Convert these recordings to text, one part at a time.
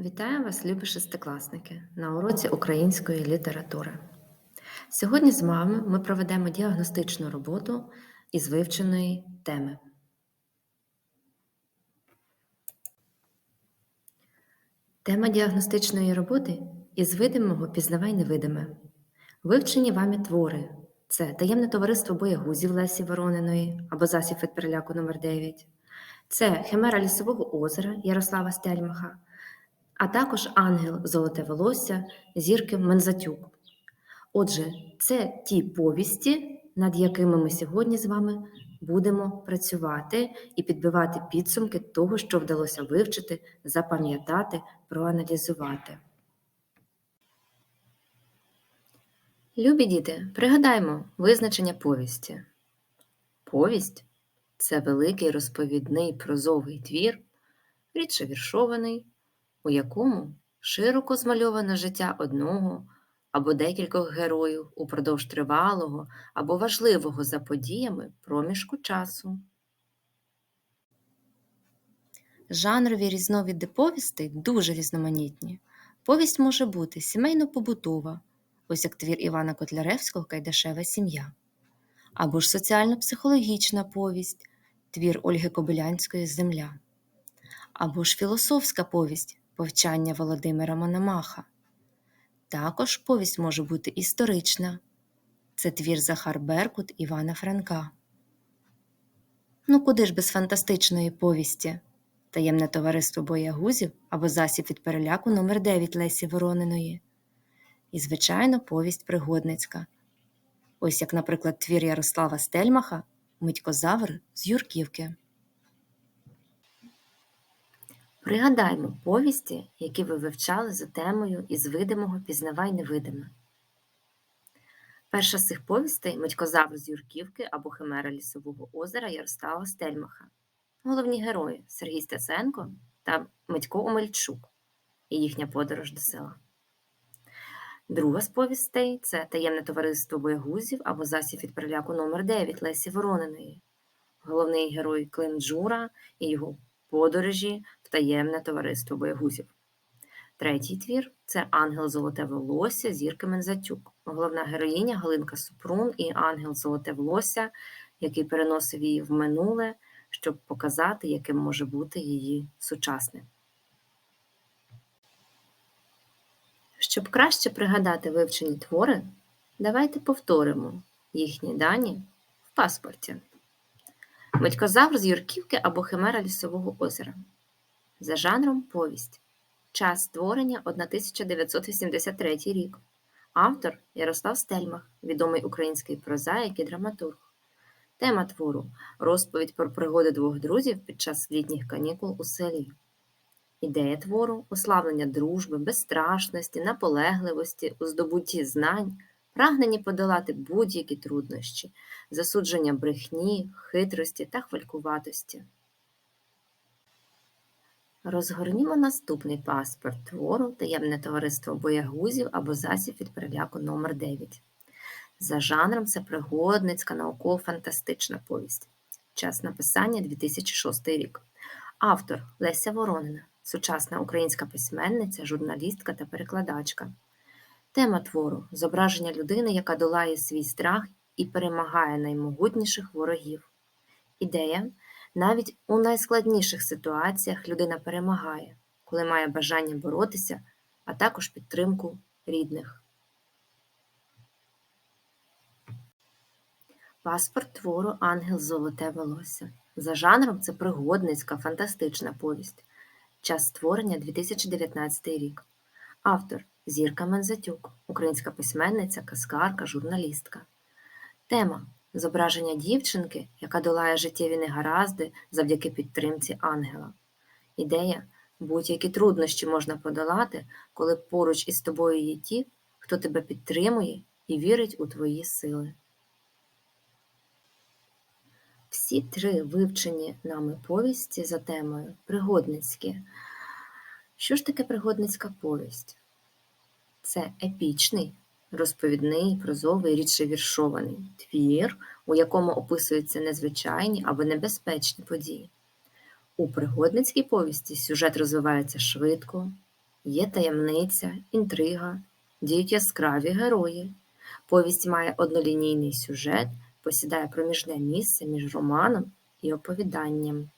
Вітаю вас, любі шестикласники, на уроці української літератури. Сьогодні з вами ми проведемо діагностичну роботу із вивченої теми. Тема діагностичної роботи із видимого пізнавай невидиме. Вивчені вами твори це таємне товариство боягузів Лесі Ворониної або засіб від переляку номер 9 це Химера лісового озера Ярослава Стельмаха, а також Ангел Золоте волосся Зірки Мензатюк. Отже, це ті повісті, над якими ми сьогодні з вами будемо працювати і підбивати підсумки того, що вдалося вивчити, запам'ятати, проаналізувати. Любі діти, пригадаймо визначення повісті. Повість це великий розповідний прозовий твір, рідше віршований, у якому широко змальоване життя одного або декількох героїв упродовж тривалого або важливого за подіями проміжку часу. Жанрові різновиди повістей дуже різноманітні. Повість може бути сімейно-побутова, ось як твір Івана Котляревського Кайдашева сім'я, або ж соціально-психологічна повість, твір Ольги Кобилянської Земля, або ж філософська повість Повчання Володимира Мономаха. Також повість може бути історична. Це твір Захар Беркут Івана Франка. Ну куди ж без фантастичної повісті? Таємне товариство боягузів або засіб від переляку номер 9 Лесі Ворониної. І, звичайно, повість пригодницька. Ось як, наприклад, твір Ярослава Стельмаха Митькозавр з Юрківки. Пригадаймо повісті, які ви вивчали за темою із видимого пізнавай невидиме. Перша з цих повістей Митькозавр з Юрківки або Химера Лісового озера Ярослава Стельмаха. Головні герої Сергій Стеценко та Митько Омельчук і їхня подорож до села. Друга з повістей це таємне товариство боягузів або засіб від переляку номер 9 Лесі Ворониної. Головний герой Клим Джура і його подорожі таємне товариство боягузів. Третій твір це Ангел Золоте волосся Зірки Мензатюк. Головна героїня Галинка Супрун і Ангел Золоте волосся, який переносив її в минуле, щоб показати, яким може бути її сучасне. Щоб краще пригадати вивчені твори, давайте повторимо їхні дані в паспорті. Митькозавр з Юрківки або Химера Лісового озера. За жанром повість. Час створення 1983 рік. Автор Ярослав Стельмах, відомий український прозаїк і драматург. Тема твору розповідь про пригоди двох друзів під час літніх канікул у селі. Ідея твору уславлення дружби, безстрашності, наполегливості у здобутті знань, прагненні подолати будь-які труднощі, засудження брехні, хитрості та хвалькуватості. Розгорнімо наступний паспорт твору таємне товариство боягузів або засіб від переляку номер 9 За жанром це пригодницька, науково-фантастична повість. Час написання 2006 рік. Автор Леся Воронина, сучасна українська письменниця, журналістка та перекладачка. Тема твору зображення людини, яка долає свій страх і перемагає наймогутніших ворогів. Ідея навіть у найскладніших ситуаціях людина перемагає, коли має бажання боротися, а також підтримку рідних. Паспорт твору Ангел Золоте волосся. За жанром це пригодницька, фантастична повість. Час створення 2019 рік. Автор Зірка Мензатюк, українська письменниця, казкарка, журналістка. Тема зображення дівчинки, яка долає життєві негаразди завдяки підтримці ангела. Ідея будь-які труднощі можна подолати, коли поруч із тобою є ті, хто тебе підтримує і вірить у твої сили. Всі три вивчені нами повісті за темою пригодницькі. Що ж таке пригодницька повість? Це епічний, розповідний, прозовий, рідше віршований твір, у якому описуються незвичайні або небезпечні події. У пригодницькій повісті сюжет розвивається швидко, Є таємниця, інтрига, діють яскраві герої. Повість має однолінійний сюжет, посідає проміжне місце між романом і оповіданням.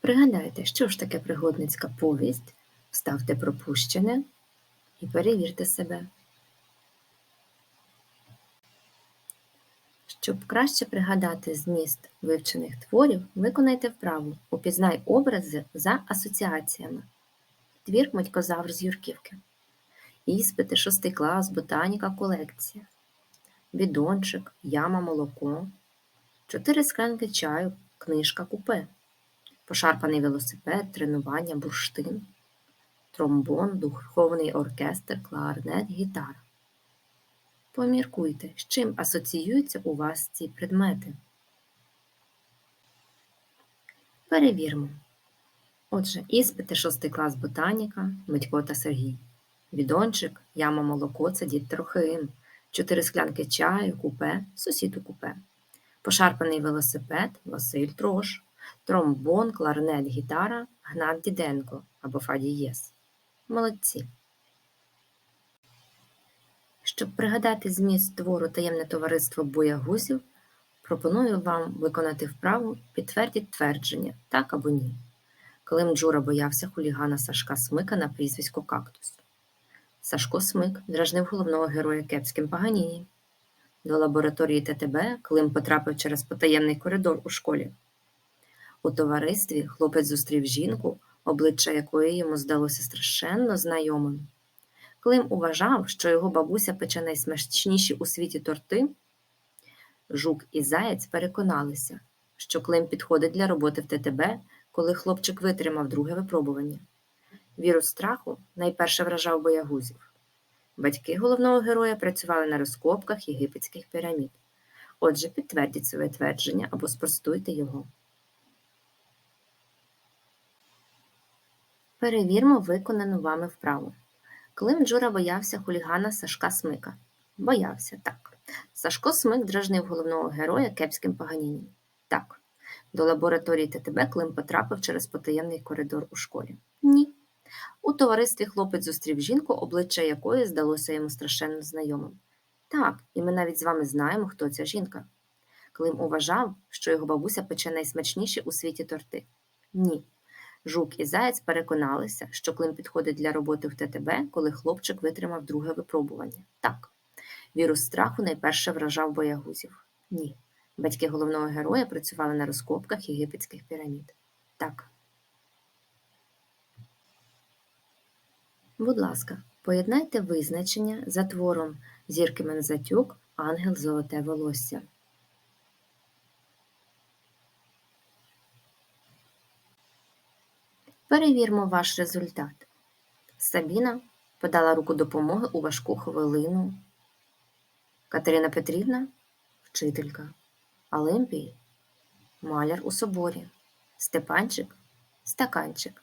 Пригадайте, що ж таке пригодницька повість, вставте пропущене і перевірте себе. Щоб краще пригадати зміст вивчених творів, виконайте вправу Упізнай образи за асоціаціями. Твір Матькозавр з Юрківки. Іспити, шостий клас, ботаніка, колекція. Бідончик, яма, молоко. Чотири склянки чаю, книжка купе. Пошарпаний велосипед, тренування, бурштин. Тромбон, духовний оркестр, кларнет, гітара. Поміркуйте, з чим асоціюються у вас ці предмети. Перевірмо. Отже, іспити 6 клас ботаніка, Митько та Сергій. Відончик, яма молоко це дід Трохим. Чотири склянки чаю, купе, сусід у купе. Пошарпаний велосипед Василь Трош. Тромбон, кларнет, гітара Гнат Діденко або Фаді Єс. Молодці. Щоб пригадати зміст твору Таємне товариство боягузів, пропоную вам виконати вправу підтвердіть твердження так або ні. Клим Джура боявся хулігана Сашка Смика на прізвисько Кактус. Сашко Смик дражнив головного героя кепським Паганіні. До лабораторії ТТБ Клим потрапив через потаємний коридор у школі. У товаристві хлопець зустрів жінку, обличчя якої йому здалося страшенно знайомим. Клим уважав, що його бабуся пече найсмачніші у світі торти. Жук і Заєць переконалися, що Клим підходить для роботи в ТТБ, коли хлопчик витримав друге випробування. Вірус страху найперше вражав боягузів. Батьки головного героя працювали на розкопках єгипетських пірамід. Отже, підтвердіть своє твердження або спростуйте його. Перевірмо виконану вами вправу. Клим Джура боявся хулігана Сашка Смика. Боявся, так. Сашко Смик дражнив головного героя кепським Паганінім. Так. До лабораторії ТТБ Клим потрапив через потаємний коридор у школі. Ні. У товаристві хлопець зустрів жінку, обличчя якої здалося йому страшенно знайомим. Так, і ми навіть з вами знаємо, хто ця жінка. Клим уважав, що його бабуся пече найсмачніші у світі торти. Ні. Жук і Заєць переконалися, що Клим підходить для роботи в ТТБ, коли хлопчик витримав друге випробування. Так. Вірус страху найперше вражав боягузів. Ні. Батьки головного героя працювали на розкопках єгипетських пірамід. Так. Будь ласка, поєднайте визначення за твором Зірки Мензатюк Ангел Золоте волосся. Перевірмо ваш результат. Сабіна подала руку допомоги у важку хвилину. Катерина Петрівна вчителька. Олимпій маляр у соборі. Степанчик стаканчик.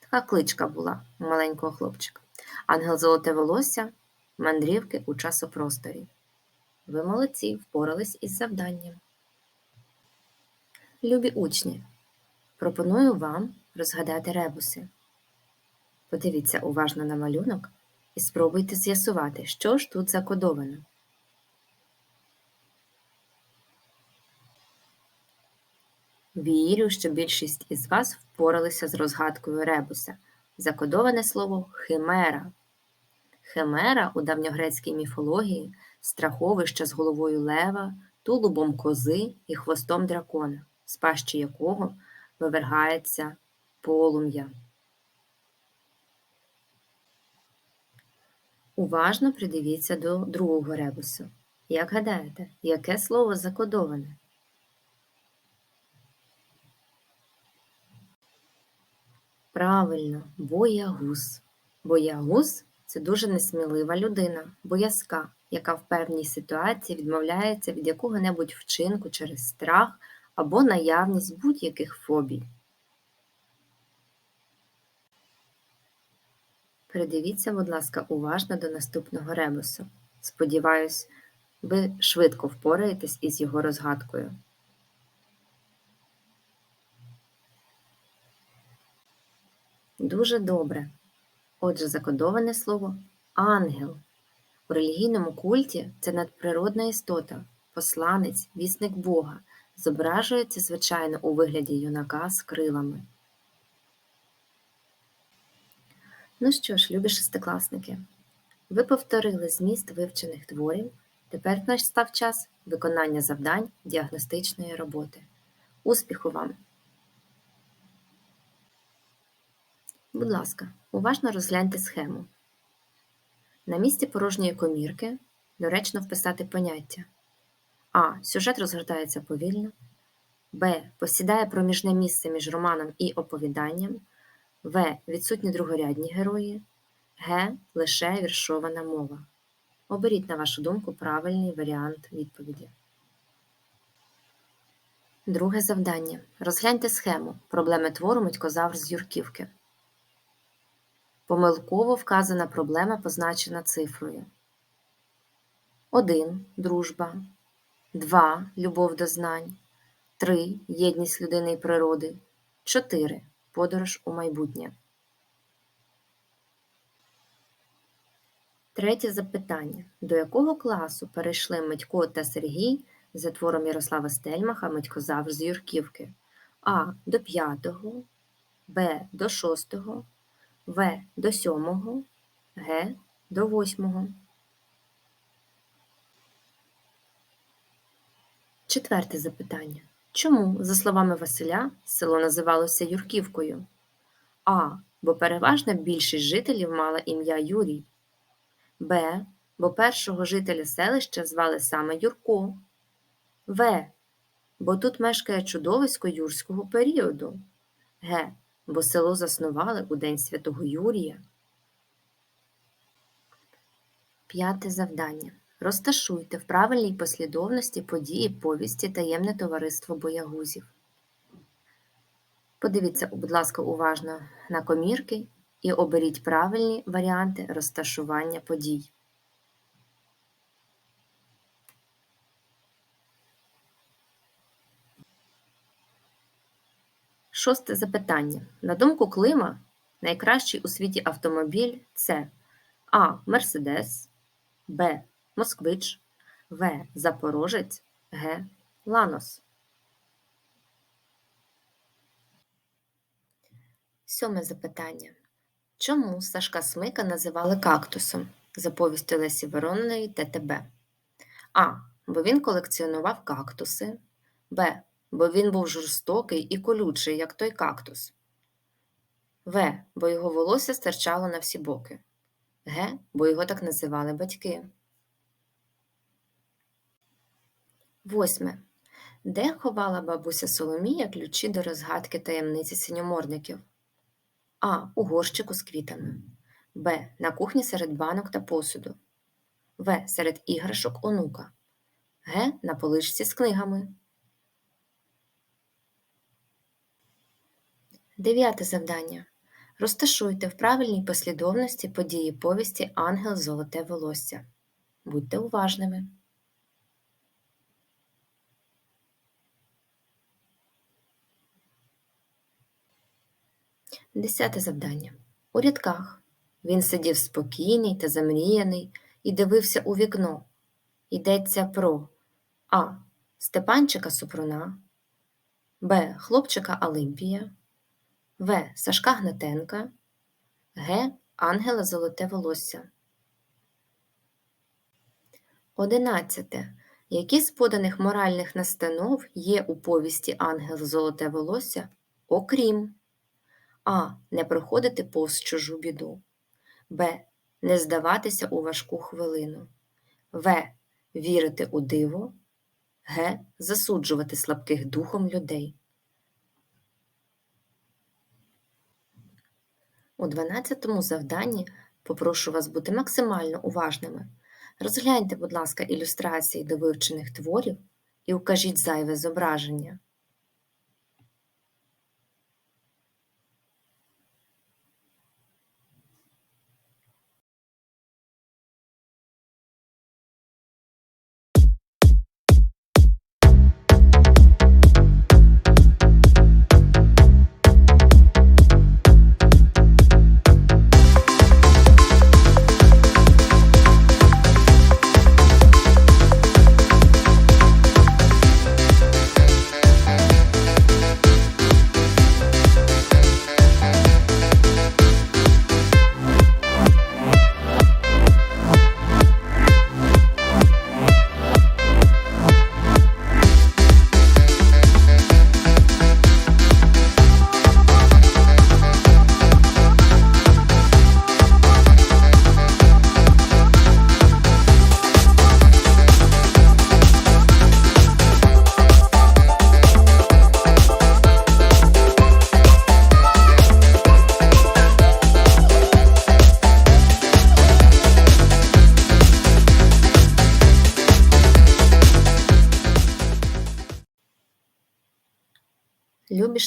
Така кличка була у маленького хлопчика. Ангел золоте волосся, мандрівки у часопросторі. Ви молодці, впорались із завданням. Любі учні, пропоную вам розгадати ребуси. Подивіться уважно на малюнок і спробуйте з'ясувати, що ж тут закодовано. Вірю, що більшість із вас впоралися з розгадкою ребуса. Закодоване слово химера. Химера у давньогрецькій міфології страховище з головою лева, тулубом кози і хвостом дракона, з пащі якого вивергається полум'я. Уважно придивіться до другого ребусу. Як гадаєте, яке слово закодоване? Правильно, боягуз. Боягуз це дуже несмілива людина, боязка, яка в певній ситуації відмовляється від якого-небудь вчинку через страх або наявність будь-яких фобій. Придивіться, будь ласка, уважно до наступного ребусу. Сподіваюсь, ви швидко впораєтесь із його розгадкою. Дуже добре. Отже, закодоване слово ангел. У релігійному культі це надприродна істота, посланець, вісник Бога, зображується, звичайно, у вигляді юнака з крилами. Ну що ж, любі шестикласники, ви повторили зміст вивчених творів. Тепер настав час виконання завдань діагностичної роботи. Успіху вам! Будь ласка, уважно розгляньте схему. На місці порожньої комірки доречно вписати поняття. А. Сюжет розгортається повільно. Б. Посідає проміжне місце між романом і оповіданням. В. Відсутні другорядні герої. Г. Лише віршована мова. Оберіть, на вашу думку, правильний варіант відповіді. Друге завдання. Розгляньте схему проблеми твору Митькозавр з Юрківки. Помилково вказана проблема позначена цифрою. 1. Дружба. 2. Любов до знань. 3. Єдність людини і природи. 4. Подорож у майбутнє. Третє запитання. До якого класу перейшли Митько та Сергій за твором Ярослава Стельмаха Митькозавр з Юрківки? А. До 5, Б. До 6, В. До 7, Г. До 8. Четверте запитання. Чому, за словами Василя, село називалося Юрківкою? А. Бо переважна більшість жителів мала ім'я Юрій. Б. Бо першого жителя селища звали саме Юрко. В. Бо тут мешкає чудовисько юрського періоду. Г. Бо село заснували у День Святого Юрія. П'яте завдання. Розташуйте в правильній послідовності події повісті таємне товариство боягузів. Подивіться, будь ласка, уважно на комірки і оберіть правильні варіанти розташування подій. Шосте запитання. На думку Клима, найкращий у світі автомобіль це А. Мерседес, Б. Москвич, В. Запорожець, Г. Ланос. Сьоме запитання. Чому Сашка Смика називали кактусом за повістю ТТБ? А. Бо він колекціонував кактуси. Б. Бо він був жорстокий і колючий, як той кактус. В. Бо його волосся стирчало на всі боки. Г. Бо його так називали батьки. Восьме. Де ховала бабуся Соломія ключі до розгадки таємниці синьоморників? А. У горщику з квітами. Б. На кухні серед банок та посуду. В. Серед іграшок онука. Г. На поличці з книгами. Дев'яте завдання. Розташуйте в правильній послідовності події повісті Ангел Золоте волосся. Будьте уважними. Десяте завдання. У рядках. Він сидів спокійний та замріяний і дивився у вікно. Йдеться про А. Степанчика Супруна, Б. Хлопчика Олимпія, В. Сашка Гнатенка, Г. Ангела Золоте волосся. Одинадцяте. Які з поданих моральних настанов є у повісті Ангел Золоте волосся, окрім а. Не проходити повз чужу біду. Б. Не здаватися у важку хвилину. В. Вірити у диво. Г. Засуджувати слабких духом людей. У 12 завданні попрошу вас бути максимально уважними. Розгляньте, будь ласка, ілюстрації до вивчених творів і укажіть зайве зображення.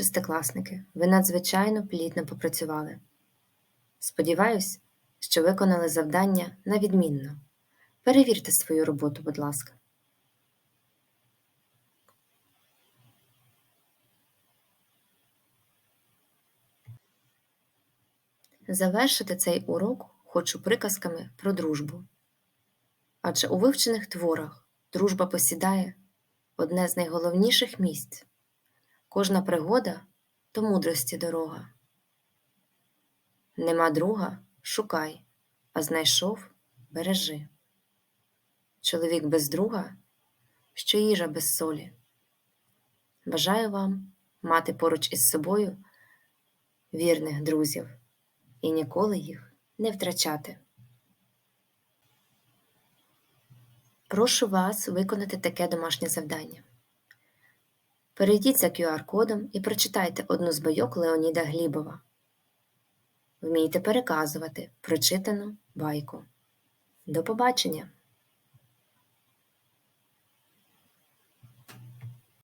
Шестикласники, ви надзвичайно плідно попрацювали. Сподіваюсь, що виконали завдання на відмінно. Перевірте свою роботу, будь ласка. Завершити цей урок хочу приказками про дружбу. Адже у вивчених творах дружба посідає одне з найголовніших місць. Кожна пригода то мудрості дорога. Нема друга шукай, а знайшов бережи. Чоловік без друга, що їжа без солі. Бажаю вам мати поруч із собою вірних друзів і ніколи їх не втрачати. Прошу вас виконати таке домашнє завдання. Перейдіть за QR-кодом і прочитайте одну з байок Леоніда Глібова. Вмійте переказувати прочитану байку. До побачення!